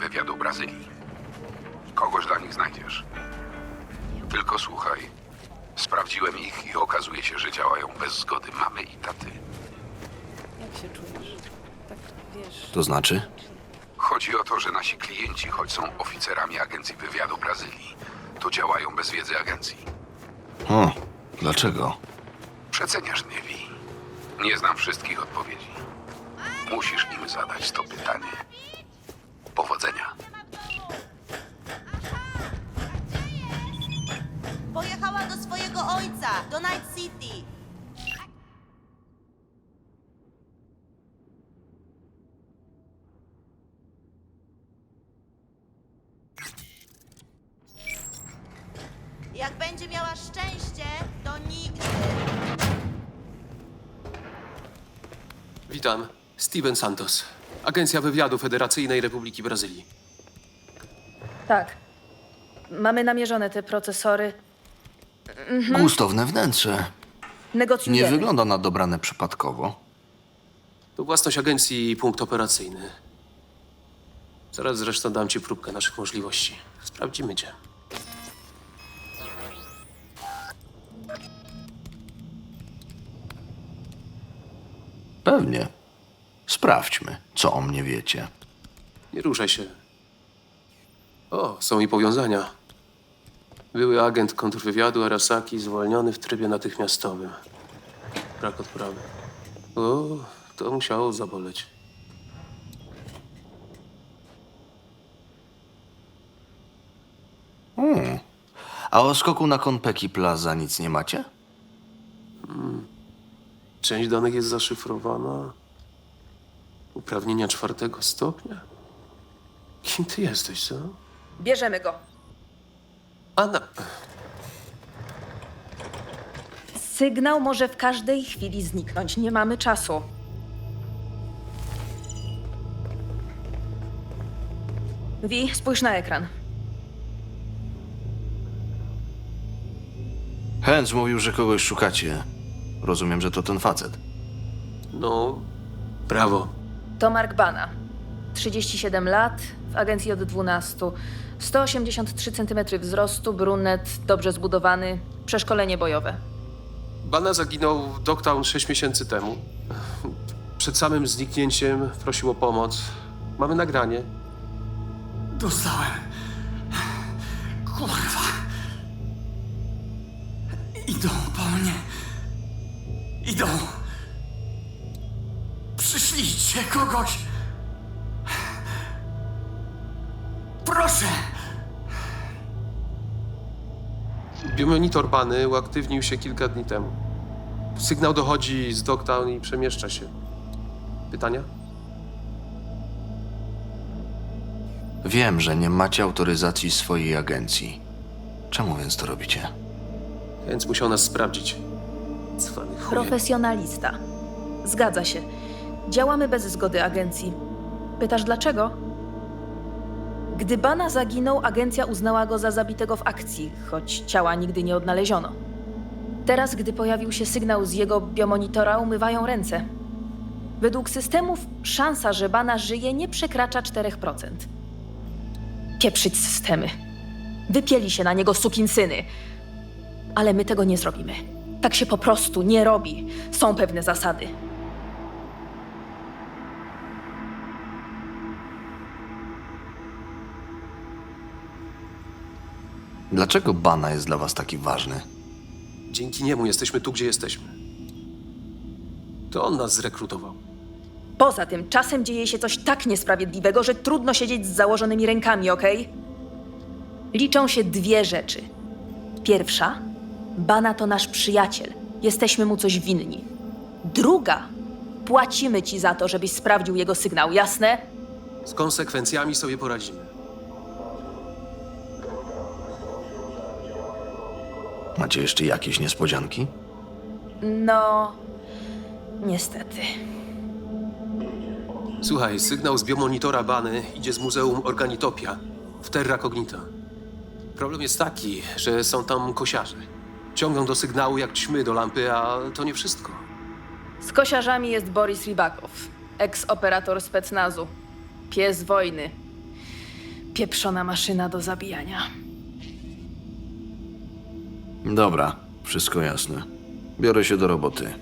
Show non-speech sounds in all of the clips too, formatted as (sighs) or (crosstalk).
wywiadu Brazylii. Kogoś dla nich znajdziesz. Tylko słuchaj. Sprawdziłem ich i okazuje się, że działają bez zgody mamy i taty. Jak się czujesz? Tak, wiesz... To znaczy? Chodzi o to, że nasi klienci, choć są oficerami agencji wywiadu Brazylii, to działają bez wiedzy agencji. O, dlaczego? Przeceniasz mnie. Nie znam wszystkich odpowiedzi. Musisz im zadać to pytanie. Powodzenia. Pojechała do swojego ojca, do Night City. Jak będzie miała szczęście, to nigdy. Witam. Steven Santos. Agencja Wywiadu Federacyjnej Republiki Brazylii. Tak. Mamy namierzone te procesory. Gustowne wnętrze. Negocjujemy. Nie wygląda na dobrane przypadkowo. To własność agencji i punkt operacyjny. Zaraz zresztą dam ci próbkę naszych możliwości. Sprawdzimy cię. Pewnie. Sprawdźmy, co o mnie wiecie. Nie ruszaj się. O, są i powiązania. Były agent kontrwywiadu Arasaki zwolniony w trybie natychmiastowym. Brak odprawy. O, to musiało zaboleć. A o skoku na Konpeki Plaza nic nie macie? Część danych jest zaszyfrowana. Uprawnienia czwartego stopnia? Kim ty jesteś, co? Bierzemy go. Anna. Sygnał może w każdej chwili zniknąć. Nie mamy czasu. Wi, spójrz na ekran. Hans mówił, że kogoś szukacie. Rozumiem, że to ten facet. No, brawo. To Mark Bana. 37 lat, w agencji od 12. 183 cm wzrostu, brunet, dobrze zbudowany, przeszkolenie bojowe. Bana zaginął w Dogtown 6 miesięcy temu. Przed samym zniknięciem prosił o pomoc. Mamy nagranie. Dostałem. Kurwa. Idą po mnie. Idą. Przyślijcie kogoś. Proszę. Biomonitor Bany uaktywnił się kilka dni temu. Sygnał dochodzi z Dogtown i przemieszcza się. Pytania? Wiem, że nie macie autoryzacji swojej agencji. Czemu więc to robicie? Więc musiał nas sprawdzić. Cwany. Profesjonalista. Zgadza się. Działamy bez zgody agencji. Pytasz dlaczego? Gdy Bana zaginął, agencja uznała go za zabitego w akcji, choć ciała nigdy nie odnaleziono. Teraz, gdy pojawił się sygnał z jego biomonitora, umywają ręce. Według systemów szansa, że Bana żyje, nie przekracza 4%. Pieprzyć systemy. Wypieli się na niego sukinsyny. Ale my tego nie zrobimy. Tak się po prostu nie robi. Są pewne zasady. Dlaczego Bana jest dla was taki ważny? Dzięki niemu jesteśmy tu, gdzie jesteśmy. To on nas zrekrutował. Poza tym, czasem dzieje się coś tak niesprawiedliwego, że trudno siedzieć z założonymi rękami, okej? Liczą się dwie rzeczy. Pierwsza, Bana to nasz przyjaciel. Jesteśmy mu coś winni. Druga, płacimy ci za to, żebyś sprawdził jego sygnał, jasne? Z konsekwencjami sobie poradzimy. Macie jeszcze jakieś niespodzianki? No, niestety. Słuchaj, sygnał z biomonitora Bany idzie z Muzeum Organitopia w Terra Cognita. Problem jest taki, że są tam kosiarze. Ciągną do sygnału jak ćmy do lampy, a to nie wszystko. Z kosiarzami jest Boris Rybakow, eks-operator specnazu. Pies wojny. Pieprzona maszyna do zabijania. Dobra, wszystko jasne. Biorę się do roboty.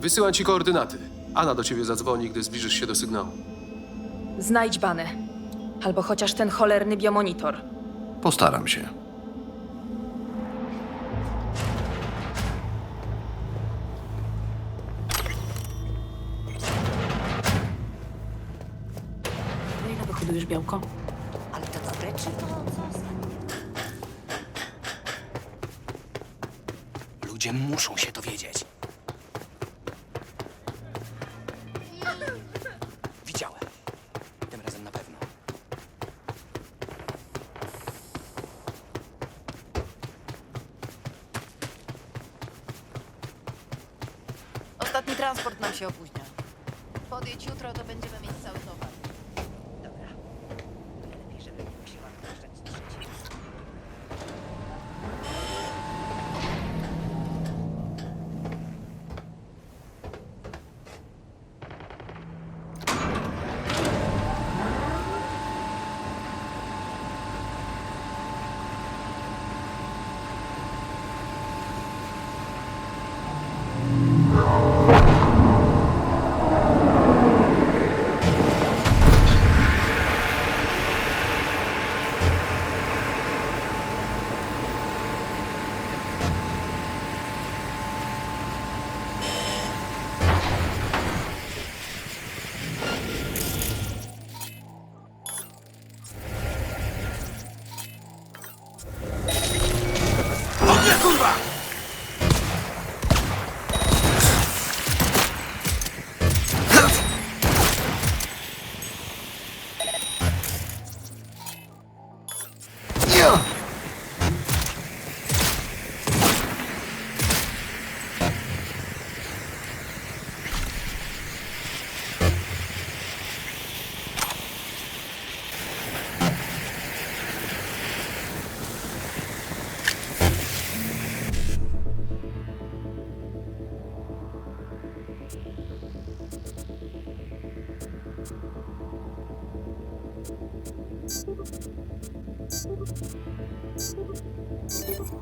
Wysyłam ci koordynaty. Anna do ciebie zadzwoni, gdy zbliżysz się do sygnału. Znajdź banę. Albo chociaż ten cholerny biomonitor. Postaram się. No ile wyhodujesz białko? Ale to dobre, czy to co? Ludzie muszą się dowiedzieć. Widziałem. Tym razem na pewno. Ostatni transport nam się opóźnia. Podjedź jutro, to będziemy mieć cały towar.《お父さん》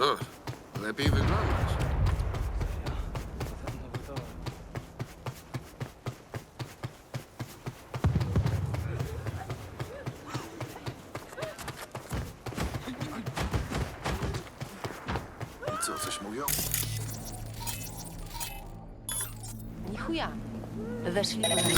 No, lepiej wyglądasz. I co, coś mówią? Ni chuja. Weszli po nami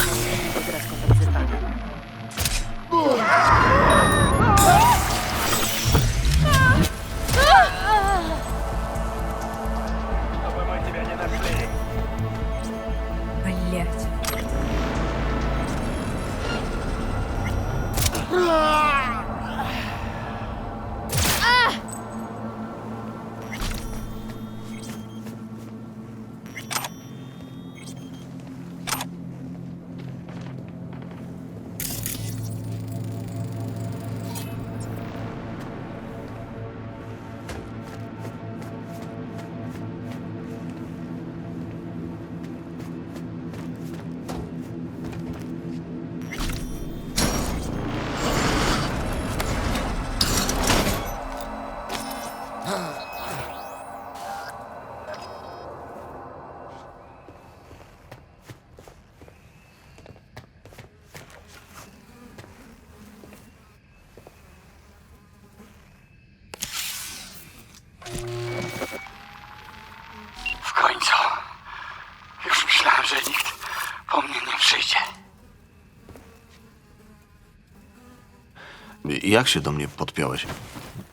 Jak się do mnie podpiąłeś?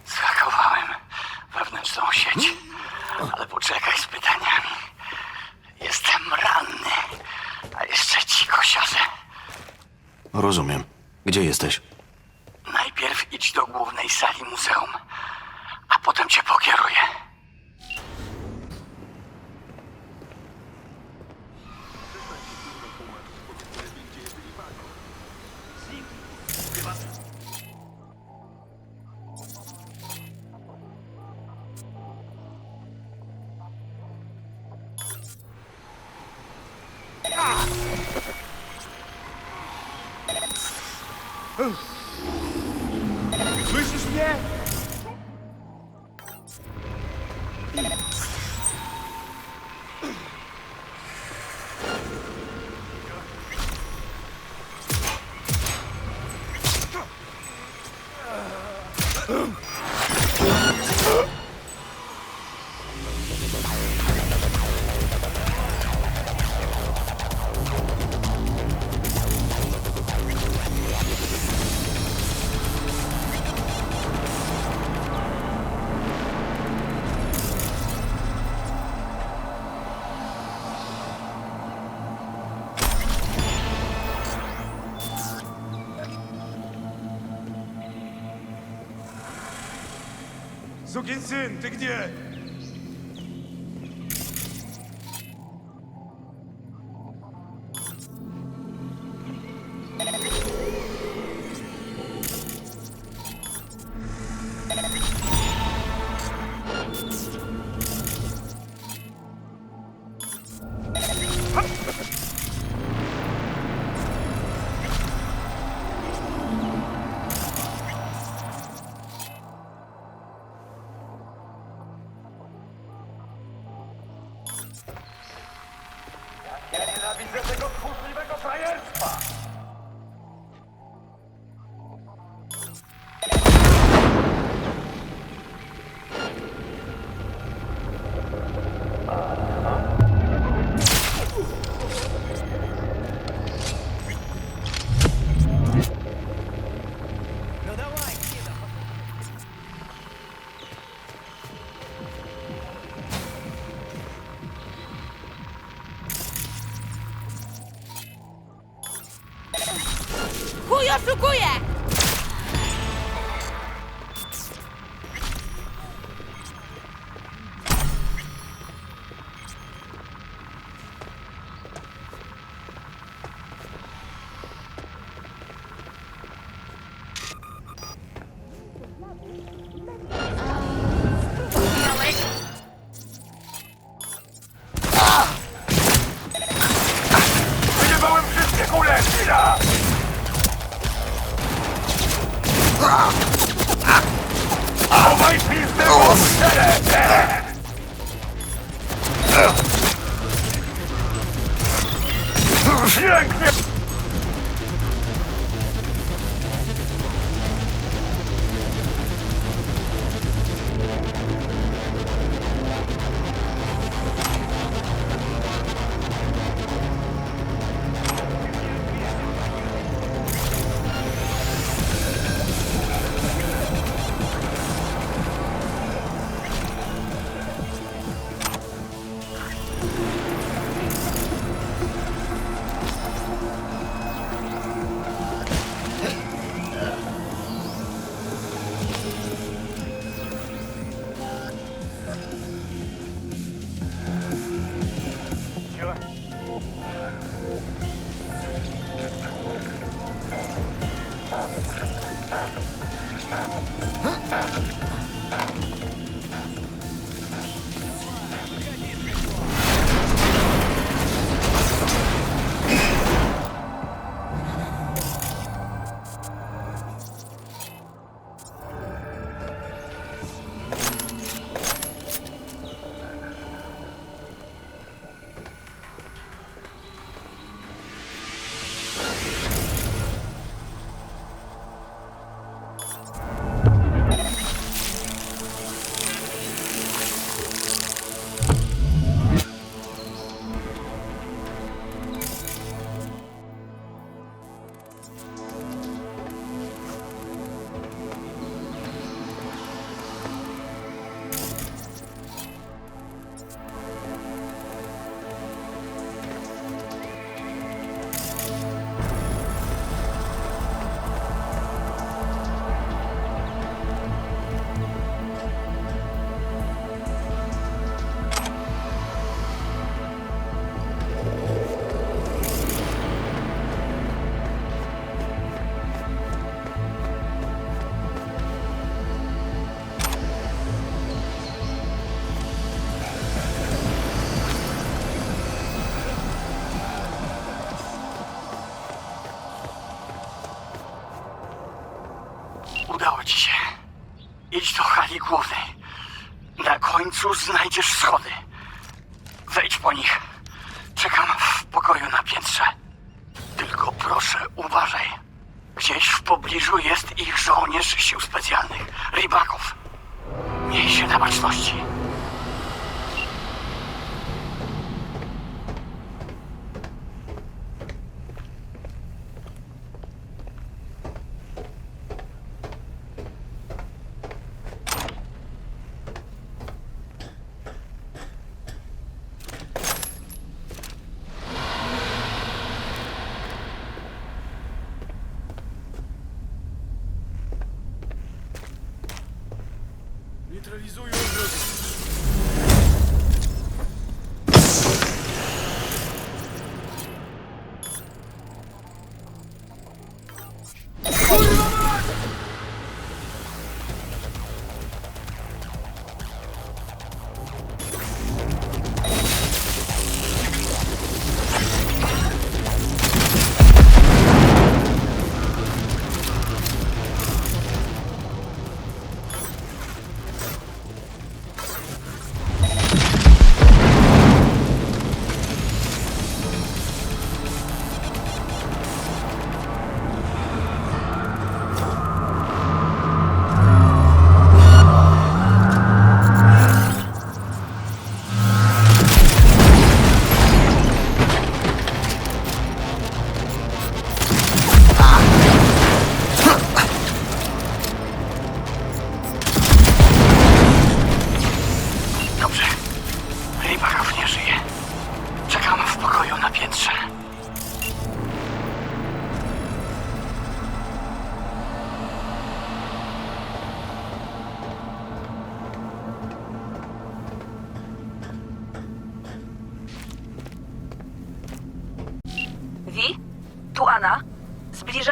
Zhakowałem wewnętrzną sieć. Ale poczekaj z pytaniami. Jestem ranny. A jeszcze ci kosiarze. Rozumiem. Gdzie jesteś? Beats. Ty gdzie? Chuj oszukuje! Pięknie! ci specjalnych, rybaków. Miej się na baczności.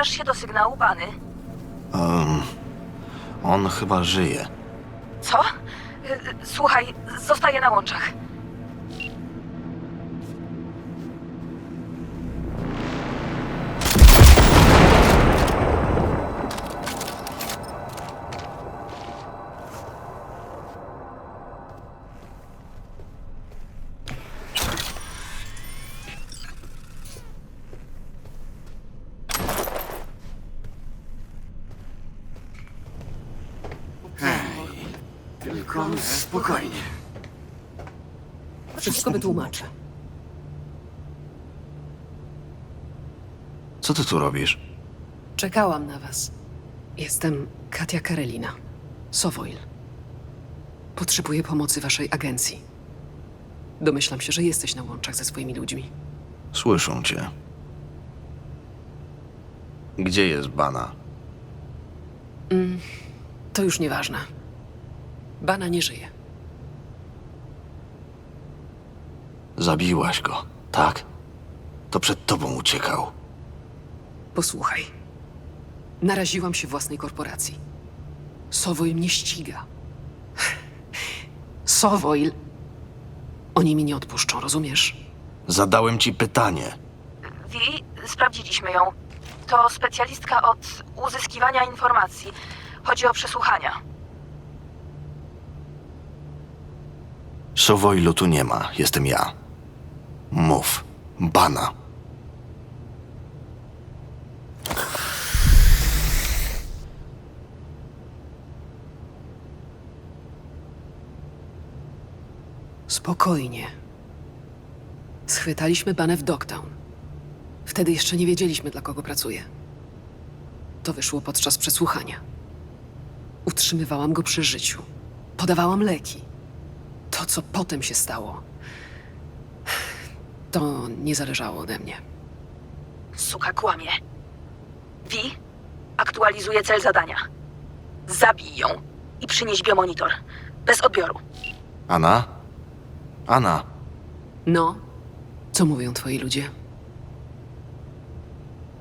Zbliżasz się do sygnału Bany. Um, on chyba żyje. Co? Y, y, Słuchaj, zostaję na łączach. Wszystko wytłumaczę. Co ty tu robisz? Czekałam na was. Jestem Katia Karelina. Sowoil. Potrzebuję pomocy waszej agencji. Domyślam się, że jesteś na łączach ze swoimi ludźmi. Słyszą cię. Gdzie jest Bana? To już nieważne. Bana nie żyje. Zabiłaś go, tak? To przed tobą uciekał. Posłuchaj. Naraziłam się własnej korporacji. Sowoil mnie ściga. (sighs) Sowoil. Oni mi nie odpuszczą, rozumiesz? Zadałem ci pytanie. Wi, sprawdziliśmy ją. To specjalistka od uzyskiwania informacji. Chodzi o przesłuchania. Sowoilu tu nie ma, jestem ja. Mów. Bana. Spokojnie. Schwytaliśmy banę w Dogtown. Wtedy jeszcze nie wiedzieliśmy, dla kogo pracuje. To wyszło podczas przesłuchania. Utrzymywałam go przy życiu. Podawałam leki. To, co potem się stało, to nie zależało ode mnie. Suka kłamie. Wi, aktualizuje cel zadania. Zabij ją i przynieś biomonitor. Bez odbioru. Ana? Ana, No, co mówią twoi ludzie?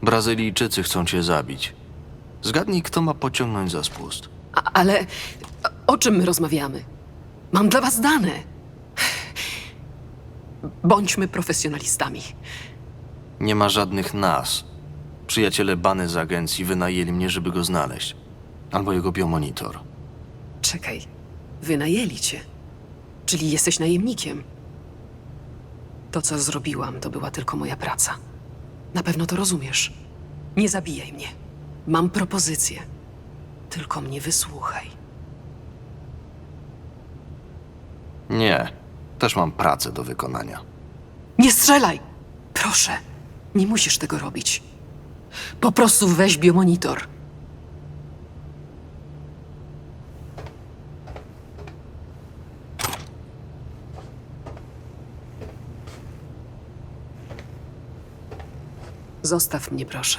Brazylijczycy chcą cię zabić. Zgadnij, kto ma pociągnąć za spust. A, ale o czym my rozmawiamy? Mam dla was dane. Bądźmy profesjonalistami. Nie ma żadnych nas. Przyjaciele Bany z agencji wynajęli mnie, żeby go znaleźć. Albo jego biomonitor. Czekaj, wynajęli cię. Czyli jesteś najemnikiem. To, co zrobiłam, to była tylko moja praca. Na pewno to rozumiesz. Nie zabijaj mnie. Mam propozycję. Tylko mnie wysłuchaj. Nie, też mam pracę do wykonania. Nie strzelaj! Proszę, nie musisz tego robić. Po prostu weź biomonitor. Zostaw mnie, proszę.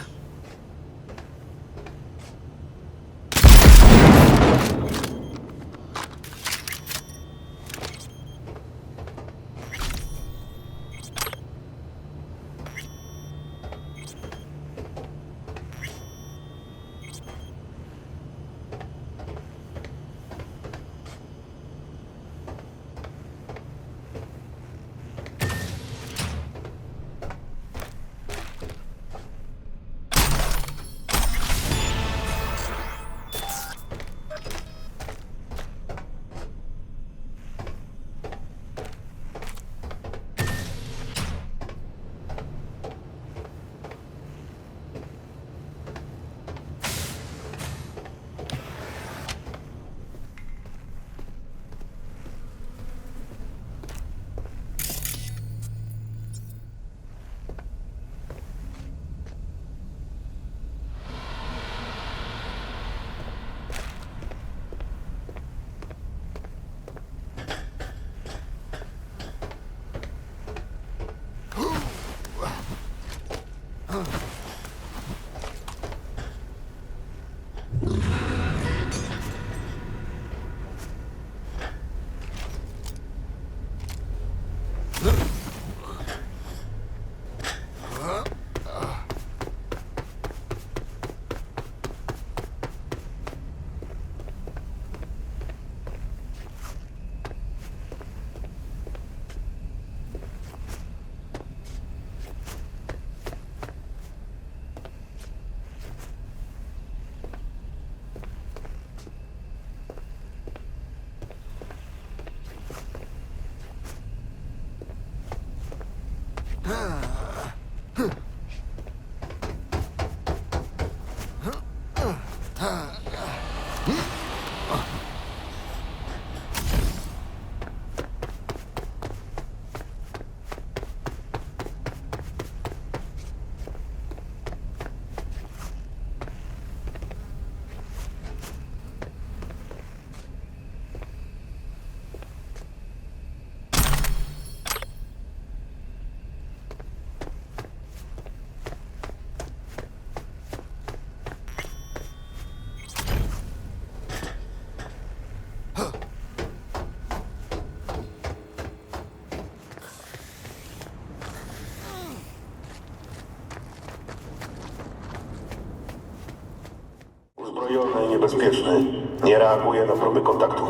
Uzbrojony i niebezpieczny. Nie reaguje na próby kontaktu.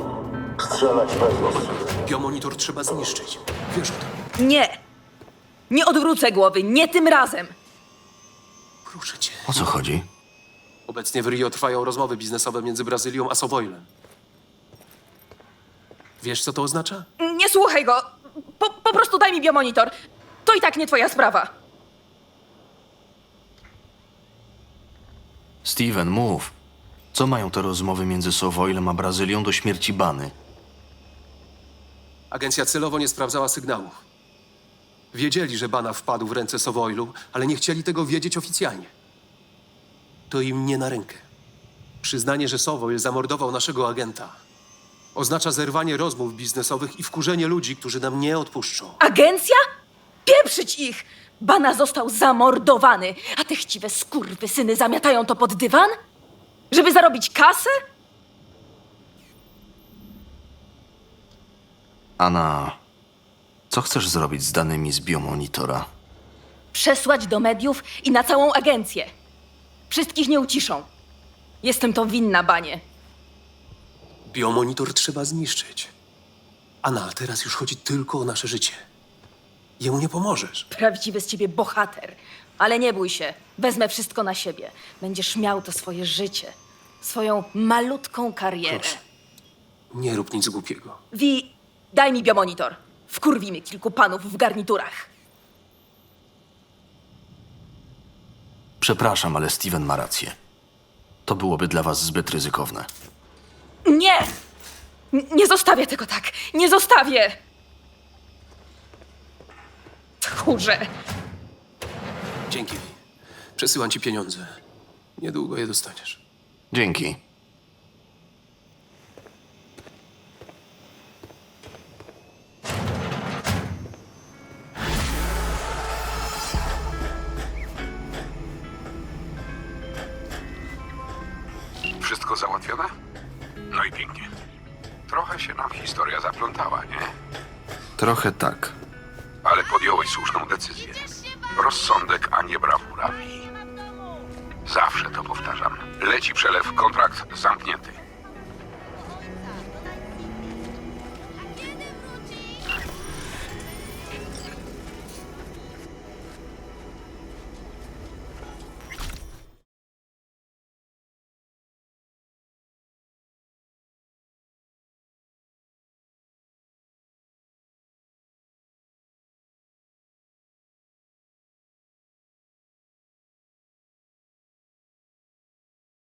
Strzelać bez ostrzeżenia. Biomonitor trzeba zniszczyć. Wiesz o tym. Nie! Nie odwrócę głowy, nie tym razem! Proszę cię. O co chodzi? Obecnie w Rio trwają rozmowy biznesowe między Brazylią a Sowoilem. Wiesz, co to oznacza? Nie słuchaj go! Po, po prostu daj mi biomonitor. To i tak nie twoja sprawa. Steven, mów. Co mają te rozmowy między Sowoilem a Brazylią do śmierci Bany? Agencja celowo nie sprawdzała sygnałów. Wiedzieli, że Bana wpadł w ręce Sowoilu, ale nie chcieli tego wiedzieć oficjalnie. To im nie na rękę. Przyznanie, że Sowoil zamordował naszego agenta, oznacza zerwanie rozmów biznesowych i wkurzenie ludzi, którzy nam nie odpuszczą. Agencja? Pieprzyć ich! Bana został zamordowany, a te chciwe skurwysyny zamiatają to pod dywan? Żeby zarobić kasę? Anna, co chcesz zrobić z danymi z biomonitora? Przesłać do mediów i na całą agencję. Wszystkich nie uciszą. Jestem to winna, Banie. Biomonitor trzeba zniszczyć. Anna, teraz już chodzi tylko o nasze życie. Jemu nie pomożesz. Prawdziwy z ciebie bohater. Ale nie bój się, wezmę wszystko na siebie. Będziesz miał to swoje życie. swoją malutką karierę. Proszę. Nie rób nic głupiego. Wi, daj mi biomonitor. Wkurwimy kilku panów w garniturach. Przepraszam, ale Steven ma rację. To byłoby dla was zbyt ryzykowne. Nie! N- Nie zostawię tego tak! Nie zostawię! Tchórze! Dzięki. Przesyłam ci pieniądze. Niedługo je dostaniesz. Dzięki. Wszystko załatwione? No i pięknie. Trochę się nam historia zaplątała, nie? Trochę tak. Ale podjąłeś słuszną decyzję. Rozsądek, a nie brawura. Zawsze to powtarzam. Leci przelew, kontrakt zamknięty.